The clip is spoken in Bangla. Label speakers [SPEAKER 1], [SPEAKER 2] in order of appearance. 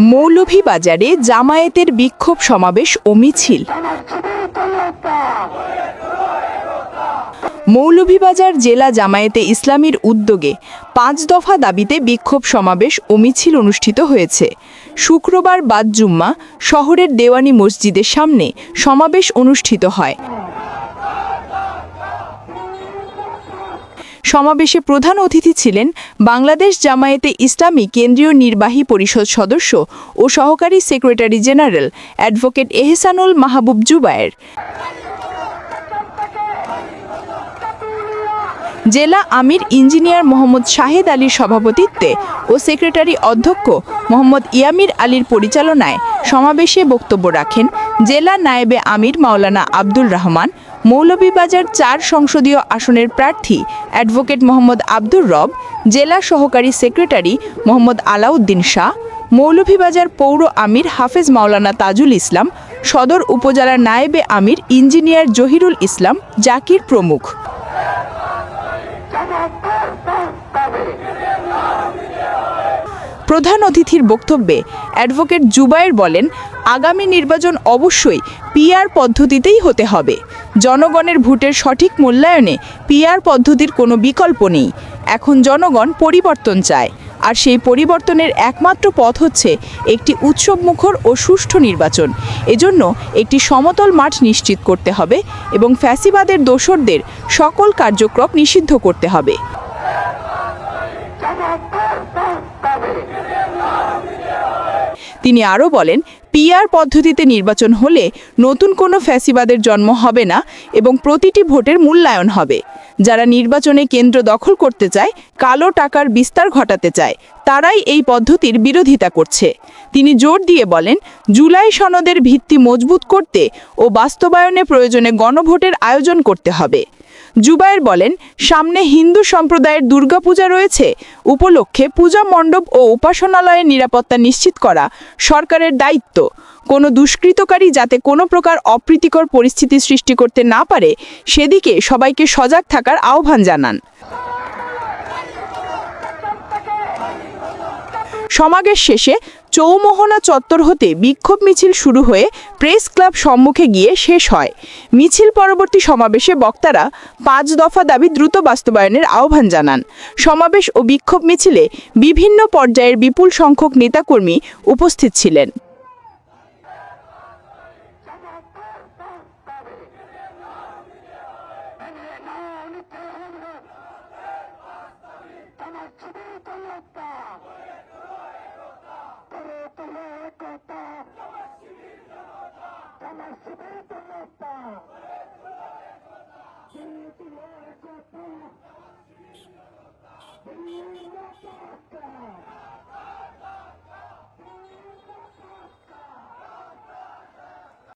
[SPEAKER 1] মৌলভীবাজারে জামায়াতের বিক্ষোভ সমাবেশ ও মিছিল। মৌলভীবাজার জেলা জামায়াতে ইসলামীর উদ্যোগে পাঁচ দফা দাবিতে বিক্ষোভ সমাবেশ ও মিছিল অনুষ্ঠিত হয়েছে। শুক্রবার বাদ জুম্মা শহরের দেওয়ানি মসজিদের সামনে সমাবেশ অনুষ্ঠিত হয়। সমাবেশে প্রধান অতিথি ছিলেন বাংলাদেশ জামায়াতে ইসলামী কেন্দ্রীয় নির্বাহী পরিষদ সদস্য ও সহকারী secretary general advocate Ehsanul Mahbub Zubair. জেলা আমির ইঞ্জিনিয়ার মোহাম্মদ শাহেদ আলীর সভাপতিত্বে ও সেক্রেটারি অধ্যক্ষ মোহাম্মদ ইয়ামির আলীর পরিচালনায় সমাবেশে বক্তব্য রাখেন জেলা নায়েবে আমির মাওলানা আব্দুল রহমান মৌলভীবাজার চার সংসদীয় আসনের প্রার্থী অ্যাডভোকেট মোহাম্মদ আব্দুর রব, জেলা সহকারী সেক্রেটারি মোহাম্মদ আলাউদ্দিন শাহ, মৌলভীবাজার পৌর আমির হাফেজ মাওলানা তাজুল ইসলাম, সদর উপজেলার নায়েবে আমির ইঞ্জিনিয়ার জহিরুল ইসলাম, জাকির প্রমুখ। প্রধান অতিথির বক্তব্যে অ্যাডভোকেট জুবায়ের বলেন আগামী নির্বাচন অবশ্যই পিআর পদ্ধতিতেই হতে হবে। জনগণের ভোটের সঠিক মূল্যায়নে পিআর পদ্ধতির কোনো বিকল্প নেই। এখন জনগণ পরিবর্তন চায়। আর সেই পরিবর্তনের একমাত্র পথ হচ্ছে একটি উৎসবমুখর ও সুষ্ঠু নির্বাচন। এজন্য একটি সমতল মাঠ নিশ্চিত করতে হবে এবং ফ্যাসিবাদের দোসরদের সকল কার্যক্রম নিষিদ্ধ করতে হবে। তিনি আরও বলেন, পিআর পদ্ধতিতে নির্বাচন হলে নতুন কোনো ফ্যাসিবাদের জন্ম হবে না এবং প্রতিটি ভোটের মূল্যায়ন হবে। যারা নির্বাচনে কেন্দ্র দখল করতে চায়, কালো টাকার বিস্তার ঘটাতে চায়, তারাই এই পদ্ধতির বিরোধিতা করছে। তিনি জোর দিয়ে বলেন, জুলাই সনদের ভিত্তি মজবুত করতে ও বাস্তবায়নে প্রয়োজনে গণভোটের আয়োজন করতে হবে। জুবায়ের বলেন, সামনে হিন্দু সম্প্রদায়ের দুর্গাপূজা রয়েছে। উপলক্ষে পূজা মণ্ডপ ও উপাসনালয়ের নিরাপত্তা নিশ্চিত করা সরকারের দায়িত্ব। কোনো দুষ্কৃতকারী যাতে কোনো প্রকার অপ্রীতিকর পরিস্থিতি সৃষ্টি করতে না পারে, সেদিকে সবাইকে সজাগ থাকার আহ্বান জানান। সমাবেশ শেষে চৌমোহনা চত্বর হতে বিক্ষোভ মিছিল শুরু হয়ে প্রেস ক্লাব সম্মুখে গিয়ে শেষ হয় মিছিল পরবর্তী সমাবেশে বক্তারা পাঁচ দফা দাবি দ্রুত বাস্তবায়নের আহ্বান জানান সমাবেশ ও বিক্ষোভ মিছিলে বিভিন্ন পর্যায়ের বিপুল সংখ্যক নেতাকর্মী উপস্থিত ছিলেন Come on, come on, come on. stop.